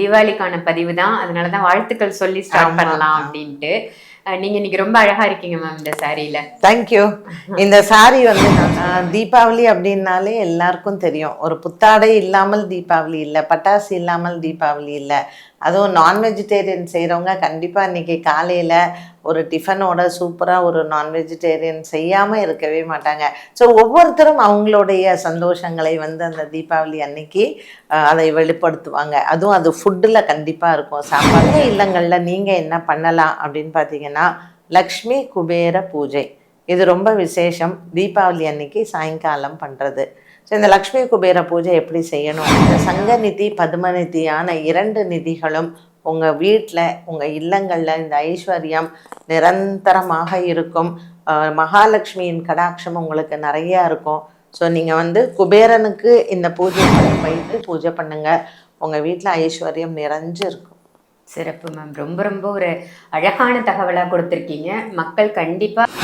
தீபாவளிக்கான பதிவு தான். அதனால தான் வாழ்த்துக்கள் சொல்லி ஸ்டார்ட். பண்ணலாம் அப்படின்ட்டு. நீங்க இன்னைக்கு ரொம்ப அழகா இருக்கீங்க மேம் இந்த சாரியில தேங்க்யூ இந்த சாரி வந்து தீபாவளி அப்படின்னாலே எல்லாருக்கும் தெரியும். ஒரு புத்தாடை இல்லாமல் தீபாவளி இல்லை பட்டாசு இல்லாமல் தீபாவளி இல்லை. அதுவும் நான் வெஜிடேரியன் செய்கிறவங்க கண்டிப்பாக இன்றைக்கி காலையில் ஒரு டிஃபனோட சூப்பராக ஒரு நான் வெஜிடேரியன் செய்யாமல் இருக்கவே மாட்டாங்க. ஸோ ஒவ்வொருத்தரும் அவங்களுடைய சந்தோஷங்களை வந்து அந்த தீபாவளி அன்னைக்கு அதை வெளிப்படுத்துவாங்க. அதுவும் அது ஃபுட்டில் கண்டிப்பாக இருக்கும். சாப்பாடு இல்லங்களில் நீங்கள் என்ன பண்ணலாம் அப்படின்னு பார்த்தீங்கன்னா லக்ஷ்மி குபேர பூஜை. இது ரொம்ப விசேஷம். தீபாவளி அன்னைக்கு சாயங்காலம் பண்ணுறது இந்த லக்ஷ்மி குபேர பூஜை எப்படி செய்யணும்? இந்த சங்க நிதி பத்ம நிதியான இரண்டு நிதிகளும் உங்கள் வீட்டில் உங்கள் இல்லங்களில் இந்த ஐஸ்வர்யம் நிரந்தரமாக இருக்கும். மகாலட்சுமியின் கடாட்சம் உங்களுக்கு நிறையா இருக்கும். ஸோ நீங்கள் வந்து குபேரனுக்கு இந்த பூஜை வைத்து பூஜை பண்ணுங்கள் உங்கள் வீட்டில் ஐஸ்வர்யம் நிறைஞ்சு இருக்கும். சிறப்பு மேம். ரொம்ப ரொம்ப ஒரு அழகான தகவலாக கொடுத்துருக்கீங்க. மக்கள் கண்டிப்பாக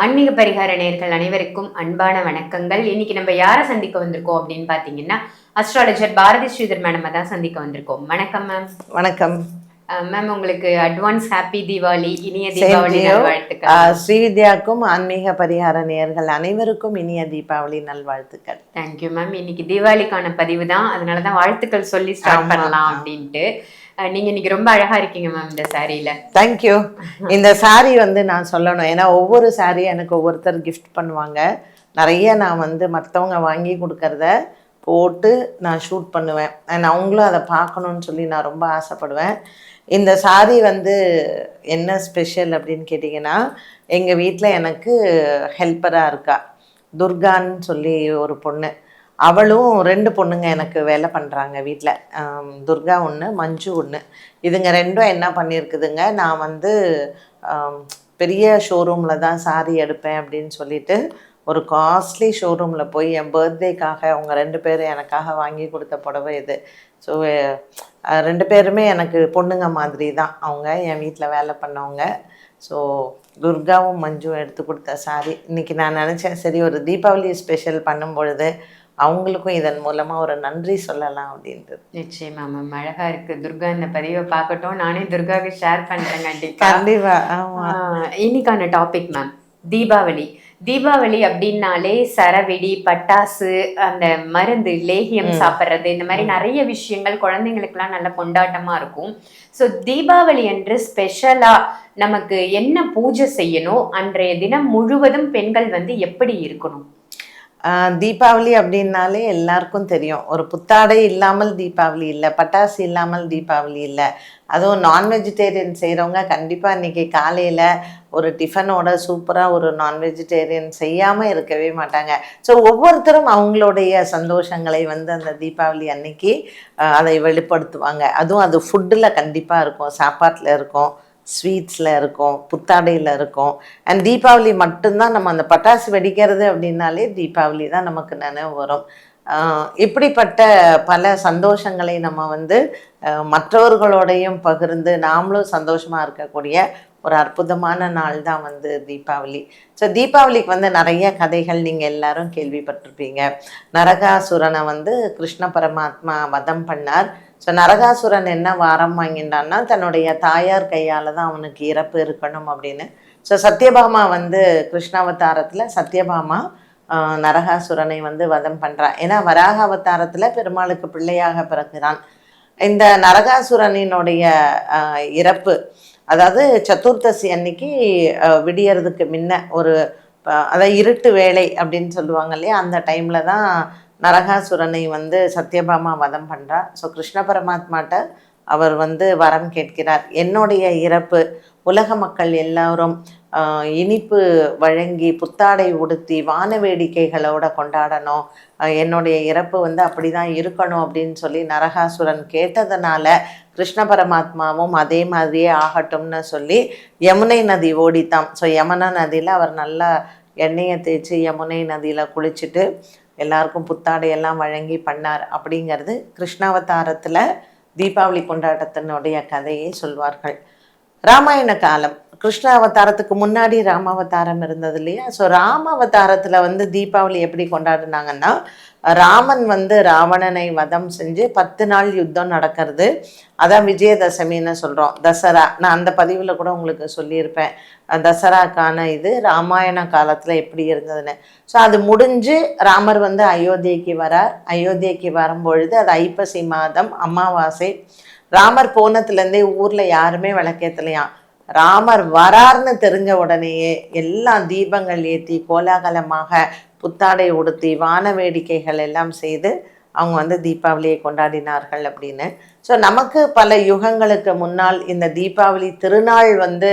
ஆன்மீக பரிகார நேயர்கள் அனைவருக்கும் அன்பான வணக்கங்கள். இன்னைக்கு நம்ம யாரை சந்திக்க வந்திருக்கோம் அப்படின்னு பாத்தீங்கன்னா அஸ்ட்ராலஜர் பாரதி ஸ்ரீதர் மேடம் தான் சந்திக்க வந்திருக்கோம். வணக்கம் மேம் வணக்கம். மேம் உங்களுக்கு அட்வான்ஸ் ஹாப்பி தீபாவளி இனிய தீபாவளி. நல்வாழ்த்துக்கள். ஆஹ் ஸ்ரீவித்யாவுக்கும் ஆன்மீக பரிகார நேயர்கள் அனைவருக்கும் இனிய தீபாவளி நல்வாழ்த்துக்கள். தேங்க்யூ மேம் இன்னைக்கு தீபாவளிக்கான பதிவு தான். அதனால தான் வாழ்த்துக்கள் சொல்லி ஸ்டார்ட். பண்ணலாம் அப்படின்ட்டு. நீங்க இன்னைக்கு ரொம்ப அழகா இருக்கீங்க மேம் இந்த சாரியில தேங்க்யூ இந்த சாரி வந்து நான் சொல்லணும். ஏன்னா ஒவ்வொரு சாரியும் எனக்கு ஒவ்வொருத்தர் கிஃப்ட் பண்ணுவாங்க. நிறைய நான் வந்து மற்றவங்க வாங்கி கொடுக்கறத போட்டு நான் ஷூட் பண்ணுவேன். அண்ட் அவங்களும் அதை பார்க்கணுன்னு சொல்லி நான் ரொம்ப ஆசைப்படுவேன். இந்த saree வந்து என்ன ஸ்பெஷல் அப்படின்னு கேட்டிங்கன்னா எங்கள் வீட்டில் எனக்கு ஹெல்ப்பராக இருக்கா. துர்கான்னு சொல்லி ஒரு பொண்ணு. அவளும் ரெண்டு பொண்ணுங்க எனக்கு வேலை பண்ணுறாங்க வீட்டில் துர்கா ஒன்று மஞ்சு ஒன்று இதுங்க ரெண்டும் என்ன பண்ணியிருக்குதுங்க நான் வந்து பெரிய ஷோரூமில் தான் சாரி எடுப்பேன் அப்படின்னு சொல்லிட்டு ஒரு காஸ்ட்லி ஷோரூமில் போய் என் பர்த்டேக்காக அவங்க ரெண்டு பேரும் எனக்காக வாங்கி கொடுத்த புடவை இது. ஸோ ரெண்டு பேருமே எனக்கு பொண்ணுங்க மாதிரி தான். அவங்க என் வீட்டில் வேலை பண்ணவங்க. ஸோ துர்காவும் மஞ்சும் எடுத்து கொடுத்த சாரி இன்றைக்கி நான் நினச்சேன் சரி ஒரு தீபாவளி ஸ்பெஷல் பண்ணும் பொழுது அவங்களுக்கும் இதன் மூலமாக ஒரு நன்றி சொல்லலாம் அப்படின்ட்டு நிச்சயமா மேம் அழகா இருக்கு. துர்கா இந்த பதிவை பார்க்கட்டும். நானே துர்காவுக்கு ஷேர் பண்றேன் கண்டிப்பா. கண்டிப்பா ஆமா. ஆஹ் இன்னைக்கான டாபிக் மேம் தீபாவளி. தீபாவளி அப்படின்னாலே சரவெடி பட்டாசு அந்த மருந்து லேகியம் சாப்பிட்றது இந்த மாதிரி நிறைய விஷயங்கள் குழந்தைங்களுக்குலாம் நல்ல கொண்டாட்டமா இருக்கும். ஸோ தீபாவளி அன்று ஸ்பெஷலா நமக்கு என்ன பூஜை செய்யணும்? அன்றைய தினம் முழுவதும் பெண்கள் வந்து எப்படி இருக்கணும்? தீபாவளி அப்படின்னாலே எல்லாருக்கும் தெரியும். ஒரு புத்தாடை இல்லாமல் தீபாவளி இல்லை பட்டாசு இல்லாமல் தீபாவளி இல்லை. அதுவும் நான் வெஜிடேரியன் செய்கிறவங்க கண்டிப்பாக இன்றைக்கி காலையில் ஒரு டிஃபனோட சூப்பராக ஒரு நான் வெஜிடேரியன் செய்யாமல் இருக்கவே மாட்டாங்க. ஸோ ஒவ்வொருத்தரும் அவங்களுடைய சந்தோஷங்களை வந்து அந்த தீபாவளி அன்னைக்கு அதை வெளிப்படுத்துவாங்க. அதுவும் அது ஃபுட்டில் கண்டிப்பாக இருக்கும் சாப்பாட்டில் இருக்கும். ஸ்வீட்ஸில் இருக்கும் புத்தாடையில் இருக்கும். அண்ட் தீபாவளி மட்டும்தான் நம்ம அந்த பட்டாசு வெடிக்கிறது அப்படின்னாலே தீபாவளி தான் நமக்கு நினைவு வரும். இப்படிப்பட்ட பல சந்தோஷங்களை நம்ம வந்து மற்றவர்களோடையும் பகிர்ந்து நாமளும் சந்தோஷமாக இருக்கக்கூடிய ஒரு அற்புதமான நாள் தான் வந்து தீபாவளி. ஸோ தீபாவளிக்கு வந்து நிறைய கதைகள் நீங்கள் எல்லாரும் கேள்விப்பட்டிருப்பீங்க. நரகாசுரனை வந்து கிருஷ்ண பரமாத்மா வதம் பண்ணார். ஸோ நரகாசுரன் என்ன வாரம் வாங்கிட்டான்னா தன்னுடைய தாயார் கையால் தான் அவனுக்கு இறப்பு இருக்கணும் அப்படின்னு. ஸோ சத்யபாமா வந்து கிருஷ்ணாவதாரத்தில் சத்யபாமா நரகாசுரனை வந்து வதம் பண்ணுறான் ஏன்னா வராக அவதாரத்தில் பெருமாளுக்கு பிள்ளையாக பிறக்கிறான் இந்த நரகாசுரனினுடைய இறப்பு அதாவது சதுர்தசி அன்னைக்கு விடியறதுக்கு முன்ன ஒரு அதாவது இருட்டு வேலை அப்படின்னு சொல்லுவாங்க இல்லையா அந்த டைமில் தான் நரகாசுரனை வந்து சத்யபாமா வதம் பண்ணுறா ஸோ கிருஷ்ண பரமாத்மாட்ட அவர் வந்து வரம் கேட்கிறார். என்னுடைய இறப்பு உலக மக்கள் எல்லாரும் இனிப்பு வழங்கி புத்தாடை உடுத்தி வான வேடிக்கைகளோட கொண்டாடணும். என்னுடைய இறப்பு வந்து அப்படி தான் இருக்கணும் அப்படின்னு சொல்லி நரகாசுரன் கேட்டதுனால கிருஷ்ண பரமாத்மாவும் அதே மாதிரியே ஆகட்டும்னு சொல்லி யமுனை நதி ஓடித்தான். ஸோ யமுனா நதியில் அவர் நல்லா எண்ணெயை தேய்ச்சி யமுனை நதியில் குளிச்சுட்டு எல்லாருக்கும் புத்தாடையெல்லாம் வழங்கி பண்ணார் அப்படிங்கிறது கிருஷ்ணாவதாரத்தில் தீபாவளி கொண்டாட்டத்தினுடைய கதையை சொல்வார்கள். ராமாயண காலம். கிருஷ்ண அவதாரத்துக்கு முன்னாடி ராமாவதாரம் இருந்தது இல்லையா? ஸோ ராமாவதாரத்தில் வந்து தீபாவளி எப்படி கொண்டாடினாங்கன்னா ராமன் வந்து ராவணனை வதம் செஞ்சு பத்து நாள் யுத்தம் நடக்கிறது. அதான் விஜயதசமின்னு சொல்கிறோம் தசரா. நான் அந்த பதிவில் கூட உங்களுக்கு சொல்லியிருப்பேன். தசராக்கான இது ராமாயண காலத்தில் எப்படி இருந்ததுன்னு. ஸோ அது முடிஞ்சு ராமர் வந்து அயோத்தியைக்கு வரார். அயோத்தியைக்கு வரும்பொழுது அது ஐப்பசி மாதம் அமாவாசை. ராமர் போனதுலேருந்தே ஊரில் யாருமே விளக்கேற்றலையாம் ராமர் வரார்னு தெரிஞ்ச உடனேயே எல்லா தீபங்கள் ஏற்றி கோலாகலமாக புத்தாடை உடுத்தி வான வேடிக்கைகள் எல்லாம் செய்து அவங்க வந்து தீபாவளியை கொண்டாடினார்கள் அப்படின்னு. ஸோ நமக்கு பல யுகங்களுக்கு முன்னால் இந்த தீபாவளி திருநாள் வந்து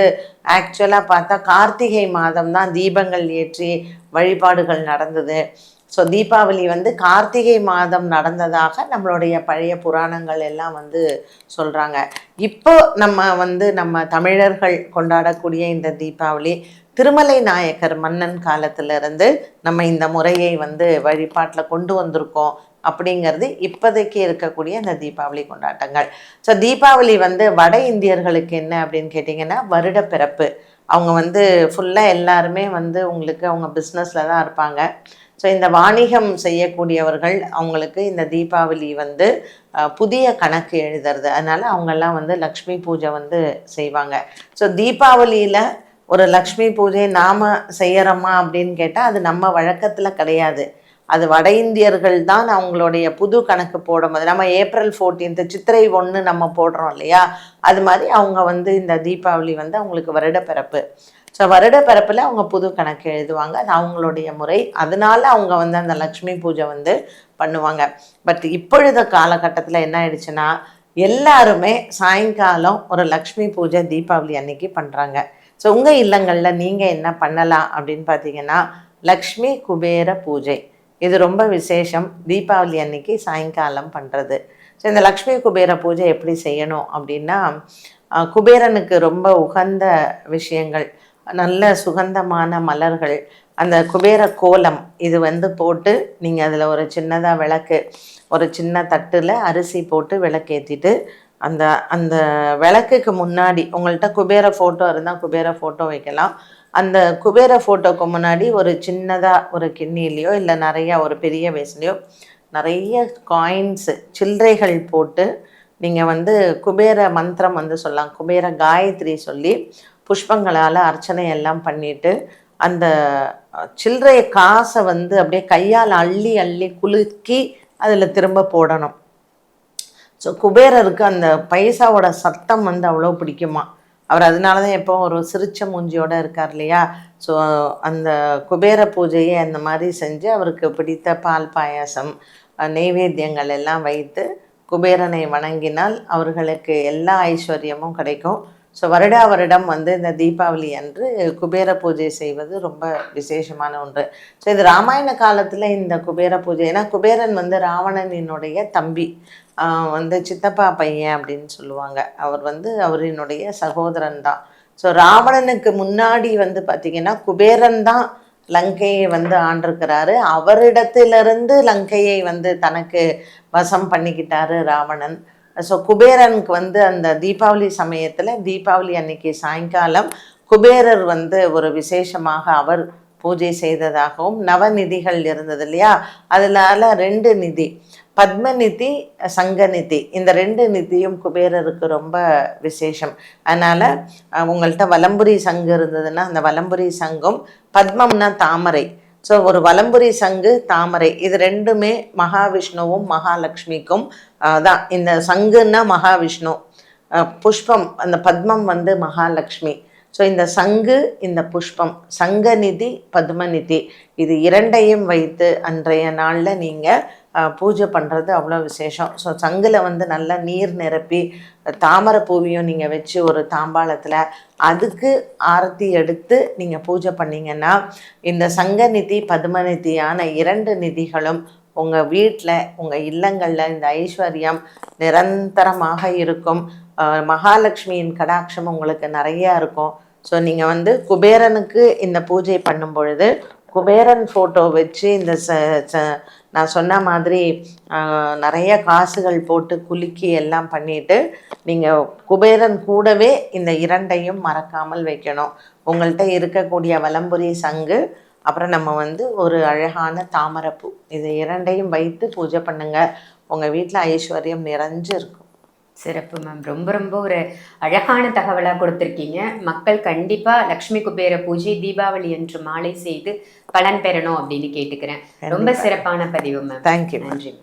ஆக்சுவலாக பார்த்தா கார்த்திகை மாதம் தான் தீபங்கள் ஏற்றி வழிபாடுகள் நடந்தது. ஸோ தீபாவளி வந்து கார்த்திகை மாதம் நடந்ததாக நம்மளுடைய பழைய புராணங்கள் எல்லாம் வந்து சொல்கிறாங்க இப்போ நம்ம வந்து நம்ம தமிழர்கள் கொண்டாடக்கூடிய இந்த தீபாவளி திருமலை நாயக்கர் மன்னன் காலத்திலிருந்து நம்ம இந்த முறையை வந்து வழிபாட்டில் கொண்டு வந்திருக்கோம் அப்படிங்கிறது இப்போதைக்கு இருக்கக்கூடிய இந்த தீபாவளி கொண்டாட்டங்கள். ஸோ தீபாவளி வந்து வட இந்தியர்களுக்கு என்ன அப்படின்னு கேட்டிங்கன்னா வருட பிறப்பு. அவங்க வந்து ஃபுல்லாக எல்லாருமே வந்து உங்களுக்கு அவங்க பிஸ்னஸில் தான் இருப்பாங்க. ஸோ இந்த வாணிகம் செய்யக்கூடியவர்கள் அவங்களுக்கு இந்த தீபாவளி வந்து புதிய கணக்கு எழுதுறது. அதனால் அவங்கெல்லாம் வந்து லக்ஷ்மி பூஜை வந்து செய்வாங்க. ஸோ தீபாவளியில் ஒரு லக்ஷ்மி பூஜை நாம் செய்கிறோமா அப்படின்னு கேட்டால் அது நம்ம வழக்கத்தில் கிடையாது. அது வட இந்தியர்கள் தான் அவங்களுடைய புது கணக்கு போடும்போது நம்ம ஏப்ரல் 14th சித்திரை ஒன்று நம்ம போடுறோம் இல்லையா? அது மாதிரி அவங்க வந்து இந்த தீபாவளி வந்து அவங்களுக்கு வருட பிறப்பு ஸோ வருட பிறப்பில் அவங்க புது கணக்கு எழுதுவாங்க. அது அவங்களுடைய முறை. அதனால அவங்க வந்து அந்த லக்ஷ்மி பூஜை வந்து பண்ணுவாங்க. பட் இப்பொழுது காலகட்டத்தில் என்ன ஆயிடுச்சுன்னா எல்லாருமே சாயங்காலம் ஒரு லக்ஷ்மி பூஜை தீபாவளி அன்னைக்கு பண்ணுறாங்க ஸோ உங்கள் இல்லங்களில் நீங்கள் என்ன பண்ணலாம் அப்படின்னு பார்த்தீங்கன்னா லக்ஷ்மி குபேர பூஜை. இது ரொம்ப விசேஷம். தீபாவளி அன்னைக்கு சாயங்காலம் பண்ணுறது ஸோ இந்த லக்ஷ்மி குபேர பூஜை எப்படி செய்யணும் அப்படின்னா குபேரனுக்கு ரொம்ப உகந்த விஷயங்கள். நல்ல சுகந்தமான மலர்கள். அந்த குபேர கோலம் இது வந்து போட்டு நீங்கள் அதில் ஒரு சின்னதாக விளக்கு ஒரு சின்ன தட்டில் அரிசி போட்டு விளக்கேற்றிட்டு அந்த அந்த விளக்குக்கு முன்னாடி உங்கள்கிட்ட குபேர ஃபோட்டோ இருந்தால் குபேர ஃபோட்டோ வைக்கலாம். அந்த குபேர ஃபோட்டோக்கு முன்னாடி ஒரு சின்னதாக ஒரு கிண்ணிலையோ இல்லை நிறையா ஒரு பெரிய வேஸ்லையோ நிறைய காயின்ஸு சில்லறைகள் போட்டு நீங்கள் வந்து குபேர மந்திரம் வந்து சொல்லலாம். குபேர காயத்ரி சொல்லி புஷ்பங்களால் அர்ச்சனை எல்லாம் பண்ணிட்டு அந்த சில்லறைய காசை வந்து அப்படியே கையால் அள்ளி அள்ளி குலுக்கி அதில் திரும்ப போடணும். ஸோ குபேரருக்கு அந்த பைசாவோட சத்தம் வந்து அவ்வளோ பிடிக்குமா? அவர் அதனால தான் எப்போ ஒரு சிரிச்ச மூஞ்சியோடு இருக்கார் இல்லையா? ஸோ அந்த குபேர பூஜையை அந்த மாதிரி செஞ்சு அவருக்கு பிடித்த பால் பாயாசம் நெய்வேத்தியங்கள் எல்லாம் வைத்து குபேரனை வணங்கினால் அவர்களுக்கு எல்லா ஐஸ்வர்யமும் கிடைக்கும். ஸோ வருடா வருடம் வந்து இந்த தீபாவளி அன்று குபேர பூஜை செய்வது ரொம்ப விசேஷமான ஒன்று. ஸோ இது ராமாயண காலத்தில் இந்த குபேர பூஜை ஏன்னா குபேரன் வந்து ராவணனினுடைய தம்பி. வந்து சித்தப்பா பையன் அப்படின்னு சொல்லுவாங்க. அவர் வந்து அவரினுடைய சகோதரன் தான். ஸோ ராவணனுக்கு முன்னாடி வந்து பார்த்திங்கன்னா குபேரன் தான் லங்கையை வந்து ஆண்டிருக்கிறாரு. அவரிடத்திலிருந்து லங்கையை வந்து தனக்கு வசம் பண்ணிக்கிட்டாரு ராவணன். ஸோ குபேரனுக்கு வந்து அந்த தீபாவளி சமயத்தில் தீபாவளி அன்னைக்கு சாயங்காலம் குபேரர் வந்து ஒரு விசேஷமாக அவர் பூஜை செய்ததாகவும் நவநிதிகள் இருந்தது இல்லையா? அதனால ரெண்டு நிதி பத்மநிதி சங்கநிதி இந்த ரெண்டு நிதியும் குபேரருக்கு ரொம்ப விசேஷம். அதனால் உங்கள்கிட்ட வலம்புரி சங்கு இருந்ததுன்னா அந்த வலம்புரி சங்கும் பத்மம்னா தாமரை. ஸோ ஒரு வலம்புரி சங்கு தாமரை இது ரெண்டுமே மகாவிஷ்ணுவும் மகாலட்சுமிக்கும் தான் இந்த சங்குன்னா மகாவிஷ்ணு. புஷ்பம் அந்த பத்மம் வந்து மகாலட்சுமி ஸோ இந்த சங்கு இந்த புஷ்பம் சங்கநிதி பத்மநிதி இது இரண்டையும் வைத்து அன்றைய நாளில் நீங்கள் பூஜை பண்ணுறது அவ்வளோ விசேஷம். ஸோ சங்கில் வந்து நல்லா நீர் நிரப்பி தாமரை பூவியும் நீங்கள் வச்சு ஒரு தாம்பாளத்தில் அதுக்கு ஆரத்தி எடுத்து நீங்கள் பூஜை பண்ணீங்கன்னா இந்த சங்கநிதி பத்மநிதியான இரண்டு நிதிகளும் உங்கள் வீட்டில் உங்கள் இல்லங்களில் இந்த ஐஸ்வர்யம் நிரந்தரமாக இருக்கும். மகாலட்சுமியின் கடாட்சம் உங்களுக்கு நிறையா இருக்கும். ஸோ நீங்கள் வந்து குபேரனுக்கு இந்த பூஜை பண்ணும் பொழுது குபேரன் ஃபோட்டோ வச்சு இந்த ச ச- நான் சொன்ன மாதிரி நிறைய காசுகள் போட்டு குலுக்கி எல்லாம் பண்ணிட்டு நீங்கள் குபேரன் கூடவே இந்த இரண்டையும் மறக்காமல் வைக்கணும். உங்கள்கிட்ட இருக்கக்கூடிய வலம்புரி சங்கு அப்புறம் நம்ம வந்து ஒரு அழகான தாமரைப்பூ. இது இரண்டையும் வைத்து பூஜை பண்ணுங்கள் உங்கள் வீட்டில் ஐஸ்வர்யம் நிறைஞ்சு இருக்கும் சிறப்பு மேம் ரொம்ப ரொம்ப ஒரு அழகான தகவலா கொடுத்திருக்கீங்க. மக்கள் கண்டிப்பா லக்ஷ்மி குபேர பூஜை தீபாவளி அன்று மாலை செய்து பலன் பெறணும் அப்படின்னு கேட்டுக்கிறேன். ரொம்ப சிறப்பான பதிவு மேம் தேங்க்யூ நன்றி மேம்